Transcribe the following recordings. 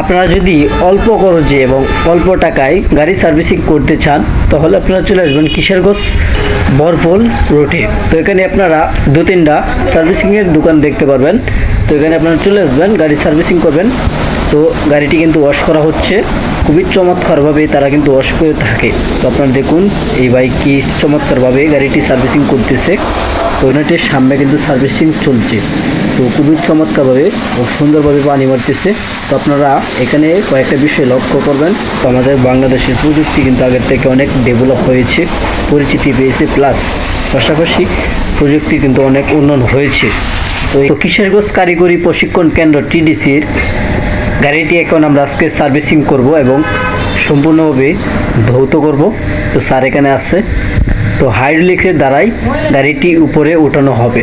আপনারা যদি অল্প খরচে এবং অল্প টাকায় গাড়ি সার্ভিসিং করতে চান, তাহলে আপনারা চলে আসবেন কিশোরগঞ্জ বরফুল রোডে। তো এখানে আপনারা দু তিনটা সার্ভিসিংয়ের দোকান দেখতে পারবেন। তো এখানে আপনারা চলে আসবেন, গাড়ি সার্ভিসিং করবেন। তো গাড়িটি কিন্তু ওয়াশ করা হচ্ছে। খুবই চমৎকারভাবে তারা কিন্তু ওয়াশ করে থাকে। তো আপনারা দেখুন, এই বাইক কি চমৎকারভাবে গাড়িটি সার্ভিসিং করতেছে। ওনাটির সামনে কিন্তু সার্ভিসিং চলছে। তো খুবই চমৎকারভাবে ও সুন্দরভাবে পানি মারতেছে। তো আপনারা এখানে কয়েকটা বিষয় লক্ষ্য করবেন। তো আমাদের বাংলাদেশের প্রযুক্তি কিন্তু আগের থেকে অনেক ডেভেলপ হয়েছে, পরিচিতি পেয়েছে প্লাস পাশাপাশি প্রযুক্তি কিন্তু অনেক উন্নয়ন হয়েছে। তো কিশোরগঞ্জ কারিগরি প্রশিক্ষণ কেন্দ্র টিডিসির গাড়িটি এখন আমরা আজকে সার্ভিসিং করব এবং সম্পূর্ণভাবে ধৌত করব। তো স্যার এখানে আসছে তো হাইড্রোলিকের দ্বারাই গাড়িটি উপরে উঠানো হবে।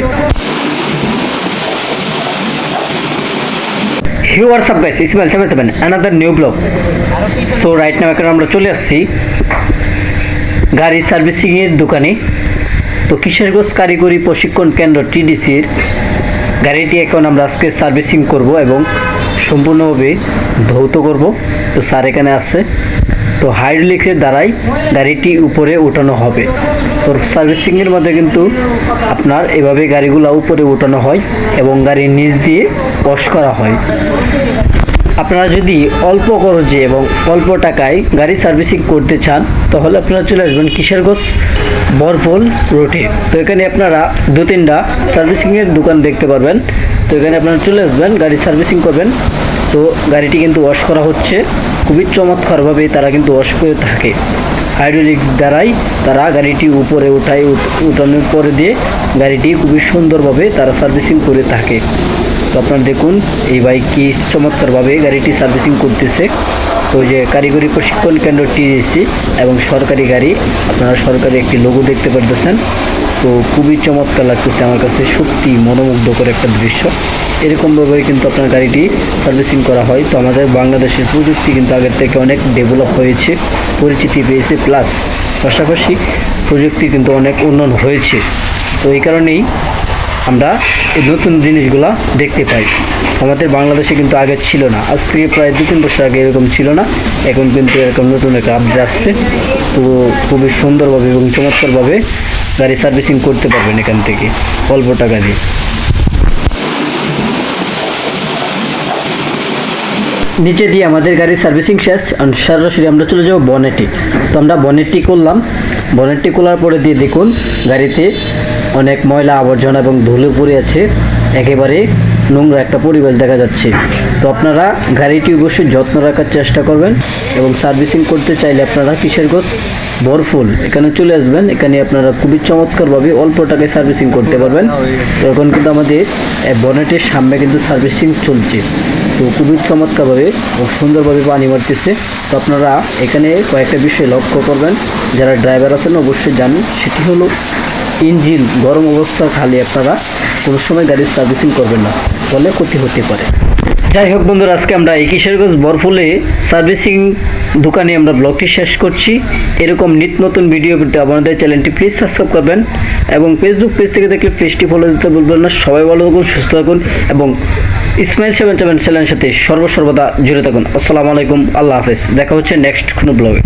অ্যানাদার নিউ সো রাইট এখন আমরা চলে আসছি গাড়ি সার্ভিসিংয়ের দোকানে। তো কিশোরগঞ্জ কারিগরি প্রশিক্ষণ কেন্দ্র টিডিসির গাড়িটি এখন আমরা আজকে সার্ভিসিং করব এবং সম্পূর্ণভাবে ধৌত করব। তো স্যার এখানে আসছে তো হাইড্রোলিকের দ্বারাই গাড়িটি উপরে উঠানো হবে। তো সার্ভিসিংয়ের মধ্যে কিন্তু আপনার এভাবে গাড়িগুলো উপরে উঠানো হয় এবং গাড়ির নিচ দিয়ে ওয়াশ করা হয়। আপনারা যদি অল্প খরচে এবং অল্প টাকায় গাড়ি সার্ভিসিং করতে চান, তাহলে আপনারা চলে আসবেন কিশোরগঞ্জ বরফুল রোডে। তো এখানে আপনারা দু তিনটা সার্ভিসিংয়ের দোকান দেখতে পারবেন। তো এখানে আপনারা চলে আসবেন, গাড়ি সার্ভিসিং করবেন। তো গাড়িটি কিন্তু ওয়াশ করা হচ্ছে। খুবই চমৎকারভাবে তারা কিন্তু ওয়াশ করে থাকে। হাইড্রোলিক দ্বারাই তারা গাড়িটি উপরে উঠায় উঠ- উঠানোর পরে দিয়ে গাড়িটি খুবই সুন্দরভাবে তারা সার্ভিসিং করে থাকে। তো আপনারা দেখুন, এই বাইক কি চমৎকারভাবে গাড়িটি সার্ভিসিং করতেছে। তো যে কারিগরি প্রশিক্ষণ কেন্দ্র টিএসসি এবং সরকারি গাড়ি, আপনারা সরকারি একটি লোগো দেখতে পারতেছেন। তো খুবই চমৎকার লাগতেছে আমার কাছে, সত্যি মনোমুগ্ধকর একটা দৃশ্য। এরকমভাবে কিন্তু আপনার গাড়িটি সার্ভিসিং করা হয়। তো আমাদের বাংলাদেশের প্রযুক্তি কিন্তু আগের থেকে অনেক ডেভেলপ হয়েছে, পরিচিতি পেয়েছে প্লাস পাশাপাশি প্রযুক্তি কিন্তু অনেক উন্নয়ন হয়েছে। তো এই কারণেই আমরা এই নতুন জিনিসগুলা দেখতে পাই। আমাদের বাংলাদেশে কিন্তু আগে ছিল না। আজকে প্রায় দু তিন বছর আগে এরকম ছিল না। এখন কিন্তু এরকম নতুন একটা আপডেট আসছে। তো খুবই সুন্দরভাবে এবং চমৎকারভাবে গাড়ি সার্ভিসিং করতে পারবেন এখান থেকে, অল্প টাকা দিয়ে। নিচে দিয়ে আমাদের গাড়ির সার্ভিসিং শেষ সরাসরি আমরা চলে যাব বনেটি তো আমরা বনেটটি করলাম। বনেটটি করার পরে দিয়ে দেখুন, গাড়িতে অনেক ময়লা আবর্জনা এবং ধুলো পড়ে আছে, একেবারে নোংরা একটা পরিবেশ দেখা যাচ্ছে। তো আপনারা গাড়িটি অবশ্যই যত্ন রাখার চেষ্টা করবেন এবং সার্ভিসিং করতে চাইলে আপনারা কিশোরগঞ্জ বরফুল এখানে চলে আসবেন, এখানে আপনারা খুবই চমৎকারভাবে অল্প টাকায় সার্ভিসিং করতে পারবেন। তো এখন কিন্তু আমাদের বনেটের সামনে কিন্তু সার্ভিসিং চলছে। তো খুবই চমৎকারভাবে ও সুন্দরভাবে পানি মারতেছে। তো আপনারা এখানে কয়েকটা বিষয় লক্ষ্য করবেন। যারা ড্রাইভার আছেন অবশ্যই জানেন, সেটি হলো ইঞ্জিন গরম অবস্থা খালি আপনারা কোনো সময় গাড়ির সার্ভিসিং করবেন না। ফলে ক্ষতি হতে পারে। যাই হোক বন্ধুরা, আজকে আমরা এই কিশোরগঞ্জ বরফুলে সার্ভিসিং দোকানে আমরা ব্লগটি শেষ করছি। এরকম নিত্য নতুন ভিডিও পেতে আমাদের চ্যানেলটি প্লিজ সাবস্ক্রাইব করবেন এবং ফেসবুক পেজ থেকে দেখলে পেজটি ফলো দিতে বলবেন না। সবাই ভালো থাকুন, সুস্থ থাকুন এবং ইসমাইল সেভেন সেভেন চ্যানেলের সাথে সর্বসর্বদা জুড়ে থাকুন। আসসালামু আলাইকুম, আল্লাহ হাফেজ। দেখা হচ্ছে নেক্সট কোনো ব্লগে